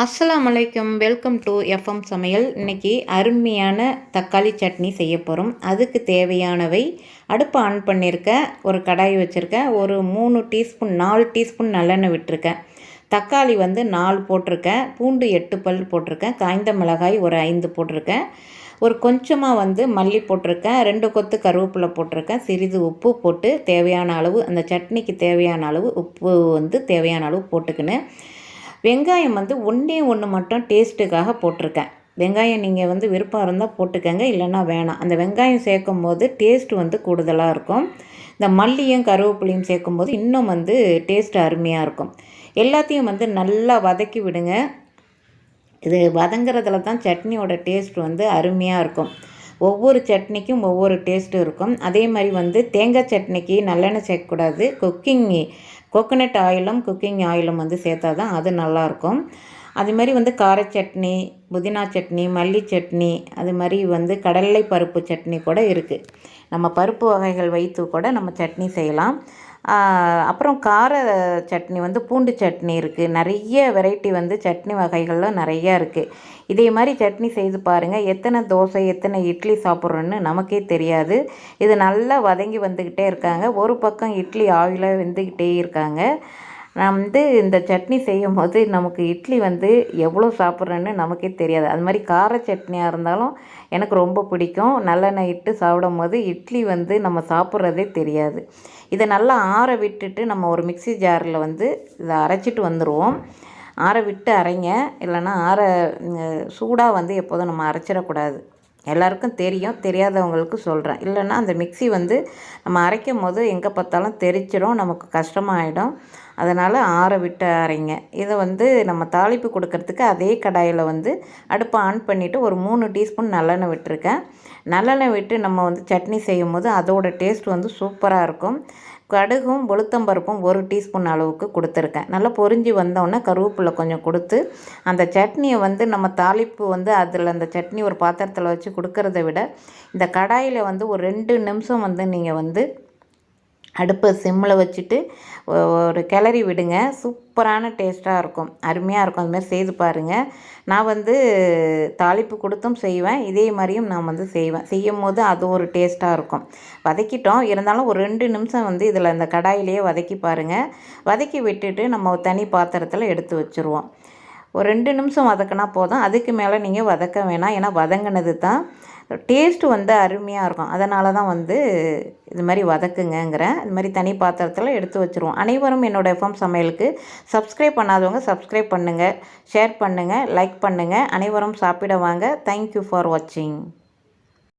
அஸ்லாம் வலைக்கம் welcome to FM சமையல். இன்றைக்கி அருமையான தக்காளி சட்னி செய்ய போகிறோம் அதுக்கு தேவையானவை அடுப்பு ஆன் பண்ணியிருக்கேன் ஒரு கடாய் வச்சுருக்கேன். ஒரு மூணு டீஸ்பூன் நாலு டீஸ்பூன் நல்லெண்ணெய் விட்டுருக்கேன். தக்காளி வந்து நாலு போட்டிருக்கேன். பூண்டு எட்டு பல் போட்டிருக்கேன். காய்ந்த மிளகாய் ஒரு ஐந்து போட்டிருக்கேன். ஒரு கொஞ்சமாக வந்து மல்லி போட்டிருக்கேன். ரெண்டு கொத்து கருவேப்பிலை போட்டிருக்கேன். சிறிது உப்பு போட்டு தேவையான அளவு அந்த சட்னிக்கு தேவையான அளவு உப்பு வந்து தேவையான அளவு போட்டுக்கின்னு வெங்காயம் வந்து ஒன்றே ஒன்று மட்டும் டேஸ்ட்டுக்காக போட்டிருக்கேன். வெங்காயம் நீங்கள் வந்து விருப்பம் இருந்தால் போட்டுக்கங்க இல்லைன்னா வேணாம். அந்த வெங்காயம் சேர்க்கும் போது டேஸ்ட் வந்து கூடுதலாக இருக்கும். இந்த மல்லியும் கருவேப்பிலையும் சேர்க்கும் போது இன்னும் வந்து டேஸ்ட் அருமையாக இருக்கும். எல்லாத்தையும் வந்து நல்லா வதக்கி விடுங்க. இது வதங்குறதுல தான் சட்னியோட டேஸ்ட் வந்து அருமையாக இருக்கும். ஒவ்வொரு சட்னிக்கும் ஒவ்வொரு டேஸ்ட்டும் இருக்கும். அதே மாதிரி வந்து தேங்காய் சட்னிக்கு நல்லெண்ணெய் சேர்க்கக்கூடாது. குக்கிங் கோகோனட் ஆயிலும் குக்கிங் ஆயிலும் வந்து சேர்த்தா தான் அது நல்லாயிருக்கும் அது மாதிரி வந்து கார சட்னி புதினா சட்னி மல்லி சட்னி அது மாதிரி வந்து கடலை பருப்பு சட்னி கூட இருக்குது நம்ம பருப்பு வகைகள் வைத்து கூட நம்ம சட்னி செய்யலாம். அப்புறம் கார சட்னி வந்து பூண்டு சட்னி இருக்குது நிறைய வெரைட்டி வந்து சட்னி வகைகள்லாம் நிறையா இருக்குது இதே மாதிரி சட்னி செய்து பாருங்கள் எத்தனை தோசை எத்தனை இட்லி சாப்பிட்றோன்னு நமக்கே தெரியாது. இது நல்லா வதங்கி வந்துக்கிட்டே இருக்காங்க. ஒரு பக்கம் இட்லி ஆயிலாக வெந்துக்கிட்டே இருக்காங்க. நான் வந்து இந்த சட்னி செய்யும் போது நமக்கு இட்லி வந்து எவ்வளோ சாப்பிட்றேன்னு நமக்கே தெரியாது. அது மாதிரி கார சட்னியாக இருந்தாலும் எனக்கு ரொம்ப பிடிக்கும். நல்லெண்ணெய் இட்டு சாப்பிடும் போது இட்லி வந்து நம்ம சாப்பிட்றதே தெரியாது. இதை நல்லா ஆற விட்டுட்டு நம்ம ஒரு மிக்சி ஜாரில் வந்து இதை அரைச்சிட்டு வந்துடுவோம் ஆற விட்டு அரைங்க. இல்லைன்னா ஆற சூடாக வந்து எப்போதும் நம்ம அரைச்சிடக்கூடாது. எல்லாருக்கும் தெரியும் தெரியாதவங்களுக்கு சொல்கிறேன் இல்லைன்னா அந்த மிக்சி வந்து நம்ம அரைக்கும் போது எங்கே பார்த்தாலும் தெரிச்சிடும் நமக்கு கஷ்டமாயிடும். அதனால் ஆற விட்டு அரைங்க. இதை வந்து நம்ம தாளிப்பு கொடுக்கறதுக்கு அதே கடாயில் வந்து அடுப்பை ஆன் பண்ணிவிட்டு ஒரு மூணு டீஸ்பூன் நல்லெண்ணெய் விட்டுருக்கேன். நல்லெண்ணெய் விட்டு நம்ம வந்து சட்னி செய்யும் போது அதோடய டேஸ்ட் வந்து சூப்பராக இருக்கும். கடுகும் உளுத்தம்பருப்பும் ஒரு டீஸ்பூன் அளவுக்கு கொடுத்துருக்கேன். நல்லா பொறிஞ்சி வந்தோடனே கருவேப்பிலை கொஞ்சம் கொடுத்து அந்த சட்னியை வந்து நம்ம தாளிப்பு வந்து அதில் அந்த சட்னி ஒரு பாத்திரத்தில் வச்சு கொடுக்கறத விட இந்த கடாயில் வந்து ஒரு ரெண்டு நிமிஷம் வந்து நீங்கள் வந்து அடுப்பை சிம்மில் வச்சுட்டு ஒரு கிளறி விடுங்க. சூப்பரான டேஸ்ட்டாக இருக்கும். அருமையாக இருக்கும். அதுமாதிரி செய்து பாருங்கள் நான் வந்து தாளிப்பு கொடுத்தும் செய்வேன். இதே மாதிரியும் நான் வந்து செய்வேன். செய்யும் போது அது ஒரு டேஸ்ட்டாக இருக்கும். வதக்கிட்டோம். இருந்தாலும் ஒரு ரெண்டு நிமிஷம் வந்து இதில் அந்த கடாயிலேயே வதக்கி பாருங்கள் வதக்கி விட்டுட்டு நம்ம தனி பாத்திரத்தில் எடுத்து வச்சுருவோம். ஒரு ரெண்டு நிமிஷம் வதக்கினா போதும். அதுக்கு மேலே நீங்கள் வதக்க வேணாம். ஏன்னா வதங்கினது தான் டேஸ்ட்டு வந்து அருமையாக இருக்கும். அதனால தான் வந்து இது மாதிரி வதக்குங்கிறேன் இது மாதிரி தனி பாத்திரத்தில் எடுத்து வச்சுருவோம். அனைவரும் என்னோடய எஃப்எம் சமையலுக்கு சப்ஸ்கிரைப் பண்ணாதவங்க சப்ஸ்கிரைப் பண்ணுங்கள் ஷேர் பண்ணுங்கள் லைக் பண்ணுங்கள் அனைவரும் சாப்பிட வாங்க. தேங்க்யூ ஃபார் வாட்சிங்